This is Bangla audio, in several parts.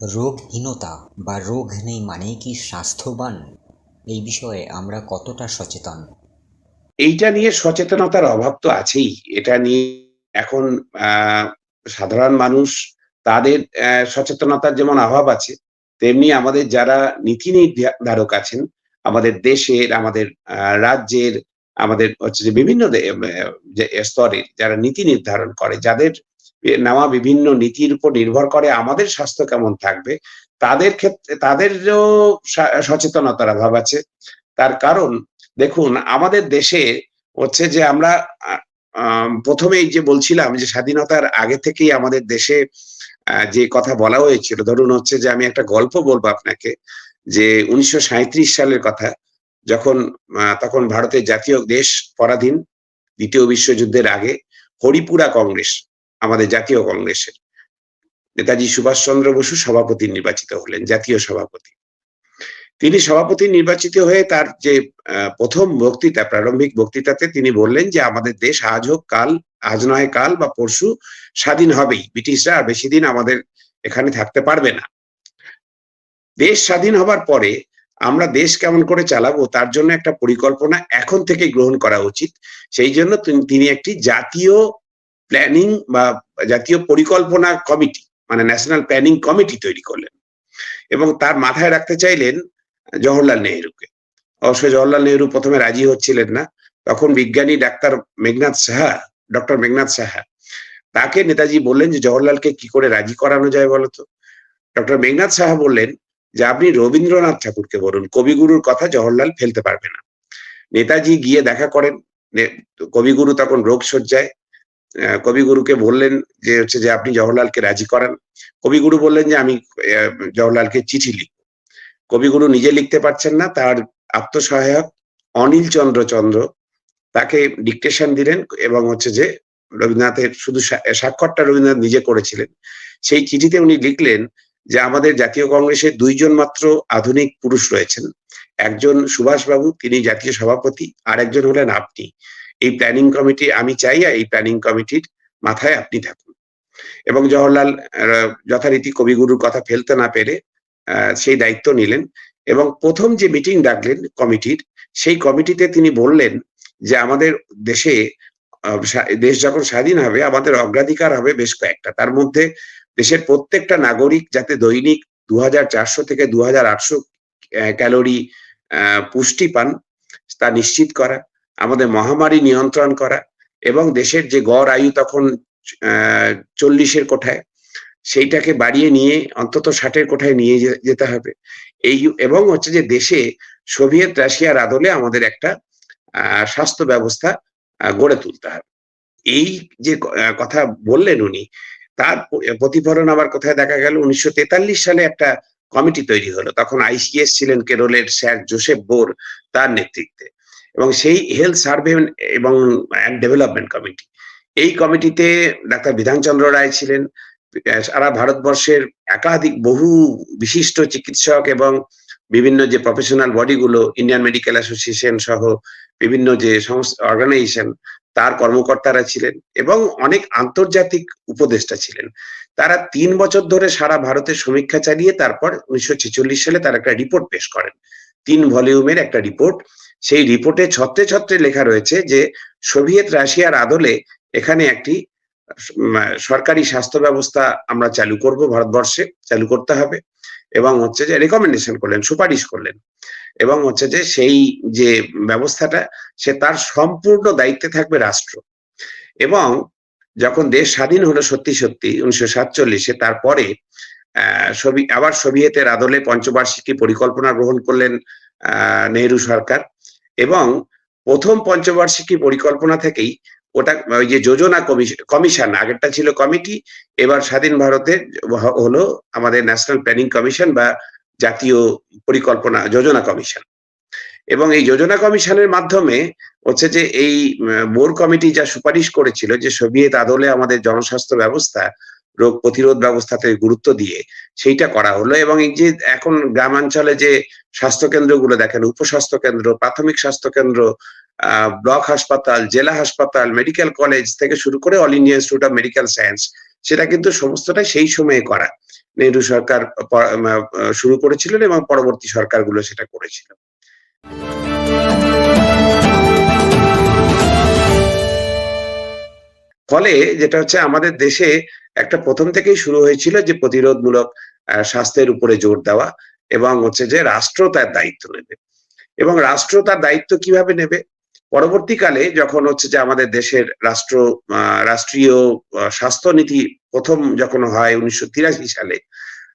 রোগহীনতা বা রোগ নেই মানেই কি স্বাস্থ্যবান? এই বিষয়ে আমরা কতটা সচেতন? এইটা নিয়ে সচেতনতার অভাব তো আছেই। এটা নিয়ে এখন সাধারণ মানুষ তাদের সচেতনতার যেমন অভাব আছে, তেমনি আমাদের যারা নীতি নির্ধারক আছেন, আমাদের দেশের, আমাদের রাজ্যের, আমাদের হচ্ছে যে বিভিন্ন স্তরের যারা নীতি নির্ধারণ করে, যাদের নেওয়া বিভিন্ন নীতির উপর নির্ভর করে আমাদের স্বাস্থ্য কেমন থাকবে। তাদের ক্ষেত্রে, তাদেরও সচেতনতার অভাব আছে। তার কারণ, দেখুন, আমাদের দেশে হচ্ছে যে আমরা প্রথমেই যে বলছিলাম যে স্বাধীনতার আগে থেকেই আমাদের দেশে যে কথা বলা হয়েছিল, ধরুন হচ্ছে যে আমি একটা গল্প বলব আপনাকে, যে উনিশশো সাঁইত্রিশ সালের কথা, যখন তখন ভারতের জাতীয় দেশ পরাধীন, দ্বিতীয় বিশ্বযুদ্ধের আগে, হরিপুরা কংগ্রেস। আমাদের জাতীয় কংগ্রেসের। নেতাজি সুভাষচন্দ্র বসু সভাপতি নির্বাচিত হলেন, জাতীয় সভাপতি। তিনি সভাপতি নির্বাচিত হয়ে তার যে প্রথম বক্তৃতা, প্রারম্ভিক বক্তৃতাতে তিনি বললেন যে, আমাদের দেশ আজ হোক কাল, আজ নয় কাল বা পরশু স্বাধীন হবেই। ব্রিটিশরা আর বেশি দিন আমাদের এখানে থাকতে পারবে না। দেশ স্বাধীন হবার পরে আমরা দেশ কেমন করে চালাবো তার জন্য একটা পরিকল্পনা এখন থেকে গ্রহণ করা উচিত। সেই জন্য তিনি একটি জাতীয় প্ল্যানিং বা জাতীয় পরিকল্পনা কমিটি মানে ন্যাশনাল প্ল্যানিং কমিটি তৈরি করলেন। এবং তার মাথায় রাখতে চাইলেন জওহরলাল নেহরুকে। অবশ্য জওহরলাল নেহরু প্রথমে রাজি হচ্ছিলেন না। তখন বিজ্ঞানী ডাক্তার মেঘনাথ সাহা, ডক্টর মেঘনাথ সাহা, তাকে নেতাজি বললেন যে জওহরলালকে কি করে রাজি করানো যায় বলতো? ডক্টর মেঘনাথ সাহা বললেন যে আপনি রবীন্দ্রনাথ ঠাকুরকে বলুন, কবিগুরুর কথা জওহরলাল ফেলতে পারবে না। নেতাজি গিয়ে দেখা করেন কবিগুরু তখন রোগ সজ্জায় কবিগুরুকে বললেন যে হচ্ছে যে আপনি জওহরলালকে রাজি করান। কবিগুরু বললেন যে আমি জওহরলালকে চিঠি লিখব। কবিগুরু নিজে লিখতে পারছেন না, তার আত্মসহায়ক অনিল চন্দ্র চন্দ্র তাকে ডিকটেশন দিলেন এবং হচ্ছে যে রবীন্দ্রনাথের শুধু স্বাক্ষরটা রবীন্দ্রনাথ নিজে করেছিলেন। সেই চিঠিতে উনি লিখলেন যে আমাদের জাতীয় কংগ্রেসের দুইজন মাত্র আধুনিক পুরুষ রয়েছেন। একজন সুভাষবাবু, তিনি জাতীয় সভাপতি আর একজন হলেন আপনি। এই প্ল্যানিং কমিটি আমি চাই এই প্ল্যানিং কমিটির মাথায় আপনি থাকুন। এবং জওহরলাল যথারীতি কবিগুরুর কথা ফেলতে না পেরে সেই দায়িত্ব নিলেন এবং প্রথম যে মিটিং ডাকলেন কমিটির সেই কমিটিতে তিনি বললেন যে আমাদের দেশে দেশ যখন স্বাধীন হবে, আমাদের অগ্রাধিকার হবে বেশ কয়েকটা। তার মধ্যে দেশের প্রত্যেকটা নাগরিক যাতে দৈনিক দু থেকে দু ক্যালোরি পুষ্টি পান, তা নিশ্চিত করা। আমাদের মহামারী নিয়ন্ত্রণ করা এবং দেশের যে গড় আয়ু তখন, আহ, চল্লিশের কোঠায়, সেইটাকে বাড়িয়ে নিয়ে, অন্তত ষাটের কোঠায় নিয়ে যেতে হবে। এই এবং হচ্ছে যে দেশে সোভিয়েত রাশিয়ার আদলে আমাদের একটা স্বাস্থ্য ব্যবস্থা গড়ে তুলতে হবে। এই যে কথা বললেন উনি, তার প্রতিফলন আবার কোথায় দেখা গেল? উনিশশো তেতাল্লিশ সালে একটা কমিটি তৈরি হলো। তখন আইসিএস ছিলেন কেরলের স্যার জোসেফ বোর, তার নেতৃত্বে। এবং সেই হেলথ সার্ভে এবং ডেভেলপমেন্ট কমিটি এই কমিটিতে ডাক্তার বিধানচন্দ্র রায় ছিলেন। সারা ভারতবর্ষের একাধিক বহু বিশিষ্ট চিকিৎসক এবং বিভিন্ন যে প্রফেশনাল বডিগুলো ইন্ডিয়ান মেডিকেল অ্যাসোসিয়েশন সহ বিভিন্ন যে সংস্থা অর্গানাইজেশন তার কর্মকর্তারা ছিলেন এবং অনেক আন্তর্জাতিক উপদেষ্টা ছিলেন। তারা তিন বছর ধরে সারা ভারতের সমীক্ষা চালিয়ে তারপর উনিশশো ছেচল্লিশ সালে তারা একটা রিপোর্ট পেশ করেন। তিন ভলিউমের একটা রিপোর্ট সেই রিপোর্টে ছত্রে ছত্রে লেখা রয়েছে যে সোভিয়েত রাশিয়ার আদলে এখানে একটি সরকারি স্বাস্থ্য ব্যবস্থা আমরা চালু করব ভারতবর্ষে, চালু করতে হবে এবং হচ্ছে যে রেকমেন্ডেশন করলেন, সুপারিশ করলেন এবং হচ্ছে যে সেই যে ব্যবস্থাটা, সে তার সম্পূর্ণ দায়িত্বে থাকবে রাষ্ট্র এবং যখন দেশ স্বাধীন হলো সত্যি সত্যি উনিশশো সাতচল্লিশে, তারপরে আবার সোভিয়েতের আদলে পঞ্চবার্ষিকী পরিকল্পনা গ্রহণ করলেন নেহেরু সরকার এবং প্রথম পঞ্চবার্ষিকী পরিকল্পনা থেকেই ওটা, ওই যে যোজনা কমিশন, আগেরটা ছিল কমিটি, এবার স্বাধীন ভারতের হ- হলো আমাদের ন্যাশনাল প্ল্যানিং কমিশন বা জাতীয় পরিকল্পনা, যোজনা কমিশন। এবং এই যোজনা কমিশনের মাধ্যমে হচ্ছে যে এই বোর কমিটি যা সুপারিশ করেছিল যে সোভিয়েত আদলে আমাদের জনস্বাস্থ্য ব্যবস্থা রোগ প্রতিরোধ ব্যবস্থাতে গুরুত্ব দিয়ে সেইটা করা হলো এবং এই যে এখন গ্রামাঞ্চলে যে স্বাস্থ্য কেন্দ্রগুলো দেখেন উপস্বাস্থ্য কেন্দ্র প্রাথমিক স্বাস্থ্য কেন্দ্র ব্লক হাসপাতাল, জেলা হাসপাতাল, মেডিকেল কলেজ থেকে শুরু করে All India Institute of Medical Science, সেটা কিন্তু সমস্তটাই সেই সময়ে করা। নেহরু সরকার শুরু করেছিলেন এবং পরবর্তী সরকারগুলো সেটা করেছিল। ফলে যেটা হচ্ছে আমাদের দেশে একটা প্রথম থেকেই শুরু হয়েছিল যে প্রতিরোধমূলক স্বাস্থ্যের উপরে জোর দেওয়া এবং হচ্ছে যে রাষ্ট্র তার দায়িত্ব নেবে। এবং রাষ্ট্র তার দায়িত্ব কীভাবে নেবে? পরবর্তীকালে যখন হচ্ছে যে আমাদের দেশের রাষ্ট্র রাষ্ট্রীয় স্বাস্থ্যনীতি প্রথম যখন হয় উনিশশো তিরাশি সালে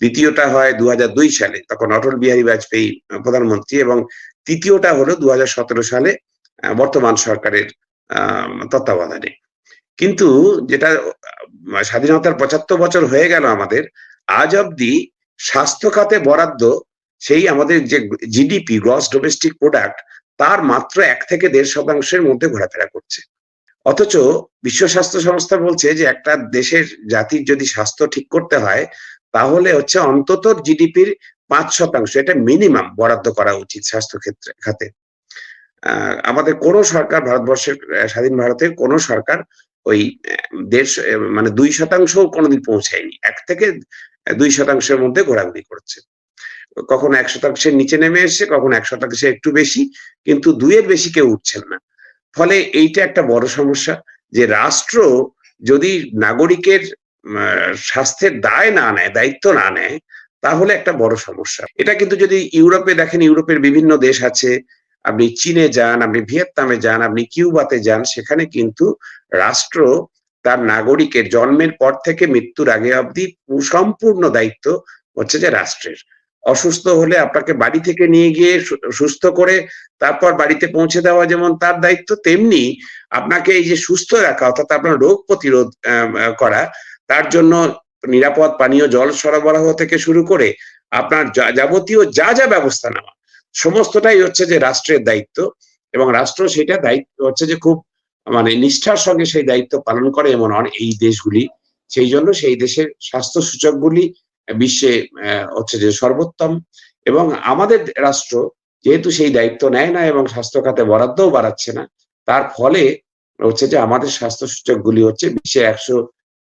দ্বিতীয়টা হয় দু সালে তখন অটল বিহারী বাজপেয়ী প্রধানমন্ত্রী এবং তৃতীয়টা হলো দু হাজার সতেরো সালে বর্তমান সরকারের আহ, তত্ত্বাবধানে। কিন্তু যেটা স্বাধীনতার পঁচাত্তর বছর হয়ে গেল আমাদের, আজ অব্দি স্বাস্থ্য খাতে বরাদ্দ সেই আমাদের যে জিডিপি গ্রস ডোমেস্টিক প্রোডাক্ট তার মাত্র এক থেকে দেড় শতাংশের মধ্যে ঘোরাফেরা করছে। অথচ বিশ্ব স্বাস্থ্য সংস্থা বলছে যে একটা দেশের জাতির যদি স্বাস্থ্য ঠিক করতে হয়, তাহলে হচ্ছে অন্তত জিডিপির পাঁচ শতাংশ, এটা মিনিমাম বরাদ্দ করা উচিত স্বাস্থ্য ক্ষেত্রে, খাতে। আমাদের কোন সরকার ভারতবর্ষের স্বাধীন ভারতের কোন সরকার ওই দেড় মানে দুই শতাংশ কোনোদিন পৌঁছায়নি। এক থেকে দুই শতাংশের মধ্যে ঘোরাঘুরি করছে। কখনো এক শতাংশের নিচে নেমে এসে কখনো এক শতাংশে একটু বেশি, কিন্তু দুইয়ের বেশি কেউ উঠছেন না। ফলে এইটা একটা বড় সমস্যা যে রাষ্ট্র যদি নাগরিকের স্বাস্থ্যের দায় না নেয়, দায়িত্ব না নেয়, তাহলে একটা বড় সমস্যা। এটা কিন্তু যদি ইউরোপে দেখেন, ইউরোপের বিভিন্ন দেশ আছে আপনি চীনে যান, আপনি ভিয়েতনামে যান, আপনি কিউবাতে যান, সেখানে কিন্তু রাষ্ট্র তার নাগরিকের জন্মের পর থেকে মৃত্যুর আগে অবধি সম্পূর্ণ দায়িত্ব হচ্ছে যে রাষ্ট্রের। অসুস্থ হলে আপনাকে বাড়ি থেকে নিয়ে গিয়ে সুস্থ করে তারপর বাড়িতে পৌঁছে দেওয়া যেমন তার দায়িত্ব, তেমনি আপনাকে এই যে সুস্থ রাখা, অর্থাৎ আপনার রোগ প্রতিরোধ করা, তার জন্য নিরাপদ পানীয় জল সরবরাহ থেকে শুরু করে আপনার যাবতীয় যা যা ব্যবস্থা নেওয়া। সমস্তটাই হচ্ছে যে রাষ্ট্রের দায়িত্ব এবং রাষ্ট্র সেটা দায়িত্ব হচ্ছে যে খুব মানে নিষ্ঠার সঙ্গে সেই দায়িত্ব পালন করে এমন এই দেশগুলি। সেই জন্য সেই দেশের স্বাস্থ্য সূচকগুলি বিশ্বে হচ্ছে যে সর্বোত্তম এবং আমাদের রাষ্ট্র যেহেতু সেই দায়িত্ব নেয় না এবং স্বাস্থ্য খাতে বরাদ্দও বাড়াচ্ছে না, তার ফলে হচ্ছে যে আমাদের স্বাস্থ্য সূচকগুলি হচ্ছে বিশ্বে একশো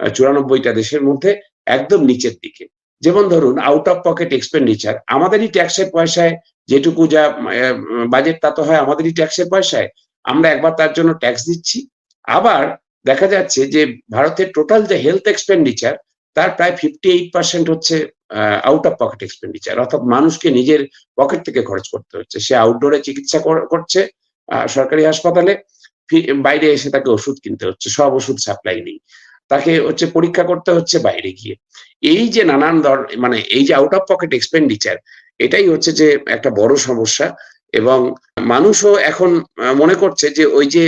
চুরানব্বইটা দেশের মধ্যে একদম নিচের দিকে। যেমন ধরুন আউট অফ পকেট এক্সপেন্ডিচার আমাদেরই ট্যাক্সের পয়সায় যেটুকু যা বাজেট তা তো হয় আমাদেরই ট্যাক্সের পয়সায়, আমরা একবার তার জন্য ট্যাক্স দিচ্ছি। আবার দেখা যাচ্ছে যে ভারতের টোটাল যে হেলথ এক্সপেন্ডিচার তার প্রায় ফিফটি এইট পার্সেন্ট হচ্ছে আউট অফ পকেট এক্সপেন্ডিচার অর্থাৎ মানুষকে নিজের পকেট থেকে খরচ করতে হচ্ছে। সে আউটডোরে চিকিৎসা করছে সরকারি হাসপাতালে বাইরে এসে তাকে ওষুধ কিনতে হচ্ছে, সব ওষুধ সাপ্লাই নেই। তাকে হচ্ছে পরীক্ষা করতে হচ্ছে বাইরে গিয়ে। এই যে নানান ধর মানে এই যে আউট অফ পকেট এক্সপেন্ডিচার এটাই হচ্ছে যে একটা বড় সমস্যা এবং মানুষও এখন মনে করছে যে ওই যে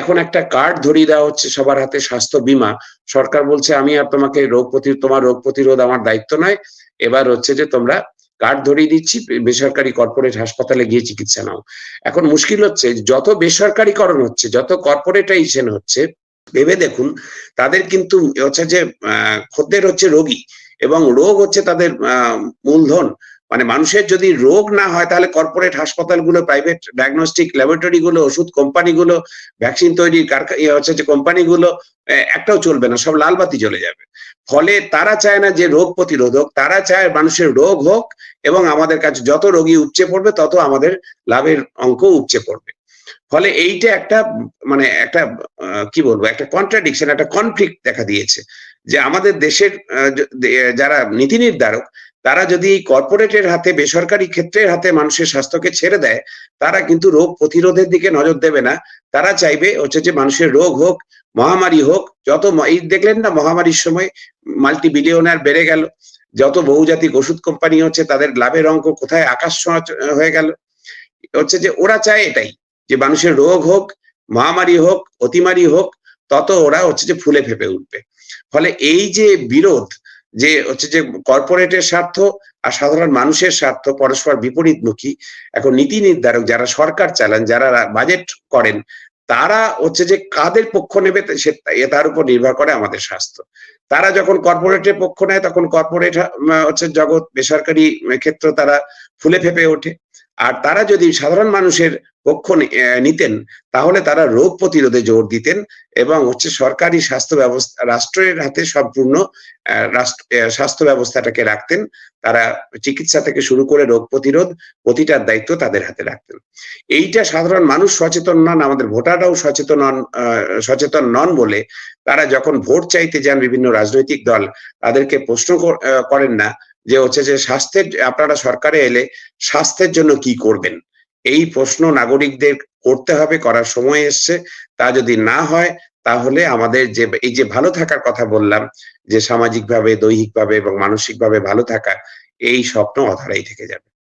এখন একটা কার্ড ধরিয়ে দেওয়া হচ্ছে সবার হাতে স্বাস্থ্য বীমা। সরকার বলছে, আমি আর তোমাকে রোগ প্রতিরোধ তোমার রোগ প্রতিরোধ আমার দায়িত্ব নয়। এবার হচ্ছে যে তোমরা কার্ড ধরিয়ে দিচ্ছি, বেসরকারি কর্পোরেট হাসপাতালে গিয়ে চিকিৎসা নাও। এখন মুশকিল হচ্ছে, যত বেসরকারিকরণ হচ্ছে, যত কর্পোরেটাইজেশন হচ্ছে ভেবে দেখুন, তাদের কিন্তু হচ্ছে যে খদ্দের হচ্ছে রোগী এবং রোগ হচ্ছে তাদের মূলধন। মানে মানুষের যদি রোগ না হয়, তাহলে কর্পোরেট হাসপাতালগুলো প্রাইভেট ডায়াগনস্টিক ল্যাবরেটরি গুলো ওষুধ কোম্পানিগুলো ভ্যাকসিন তৈরির হচ্ছে যে কোম্পানিগুলো একটাও চলবে না, সব লালবাতি চলে যাবে। ফলে তারা চায় না যে রোগ প্রতিরোধক, তারা চায় মানুষের রোগ হোক এবং আমাদের কাছে যত রোগী উপচে পড়বে, তত আমাদের লাভের অঙ্ক উপচে পড়বে। ফলে এইটা একটা মানে একটা কি বলব, একটা কন্ট্রাডিকশন একটা কনফ্লিক্ট দেখা দিয়েছে যে আমাদের দেশের যারা নীতি নির্ধারক, তারা যদি কর্পোরেটের হাতে, বেসরকারি ক্ষেত্রের হাতে মানুষের স্বাস্থ্যকে ছেড়ে দেয়, তারা কিন্তু রোগ প্রতিরোধের দিকে নজর দেবে না। তারা চাইবে হচ্ছে যে মানুষের রোগ হোক, মহামারী হোক, যত এই দেখলেন না মহামারীর সময় মাল্টি বিলিয়নার বেড়ে গেল, যত বহুজাতিক ওষুধ কোম্পানি হচ্ছে, তাদের লাভের অঙ্ক কোথায় আকাশ হয়ে গেল। হচ্ছে যে ওরা চায় এটাই। যে মানুষের রোগ হোক, মহামারী হোক, অতিমারি হোক, তত ওরা হচ্ছে যে ফুলে ফেপে উঠবে। ফলে এই যে বিরোধ, যে হচ্ছে যে কর্পোরেটের স্বার্থ আর সাধারণ মানুষের স্বার্থ পরস্পর বিপরীতমুখী, এখন নীতি নির্ধারক যারা সরকার চালান, যারা বাজেট করেন, তারা হচ্ছে যে কাদের পক্ষ নেবে সে তার উপর নির্ভর করে আমাদের স্বাস্থ্য। তারা যখন কর্পোরেটের পক্ষ নেয়, তখন কর্পোরেট হচ্ছে জগৎ, বেসরকারি ক্ষেত্র তারা ফুলে ফেপে ওঠে। আর তারা যদি সাধারণ মানুষের পক্ষ নিতেন, তাহলে তারা রোগ প্রতিরোধে জোর দিতেন এবং হচ্ছে সরকারি স্বাস্থ্য ব্যবস্থা, রাষ্ট্রের হাতে সম্পূর্ণ স্বাস্থ্য ব্যবস্থাটাকে রাখতেন। তারা চিকিৎসা থেকে শুরু করে রোগ প্রতিরোধ প্রতিটার দায়িত্ব তাদের হাতে রাখতেন। এইটা সাধারণ মানুষ সচেতন নন, আমাদের ভোটাররাও সচেতন সচেতন নন বলে তারা যখন ভোট চাইতে যান বিভিন্ন রাজনৈতিক দল, তাদেরকে প্রশ্ন করেন না যে হচ্ছে যে স্বাস্থ্যের আপনারা সরকারে এলে স্বাস্থ্যের জন্য কি করবেন? এই প্রশ্ন নাগরিকদের করতে হবে, করার সময় এসছে। তা যদি না হয়, তাহলে আমাদের যে, এই যে ভালো থাকার কথা বললাম, যে সামাজিকভাবে, দৈহিকভাবে এবং মানসিকভাবে ভালো থাকা, এই স্বপ্ন অধারাই থেকে যাবে।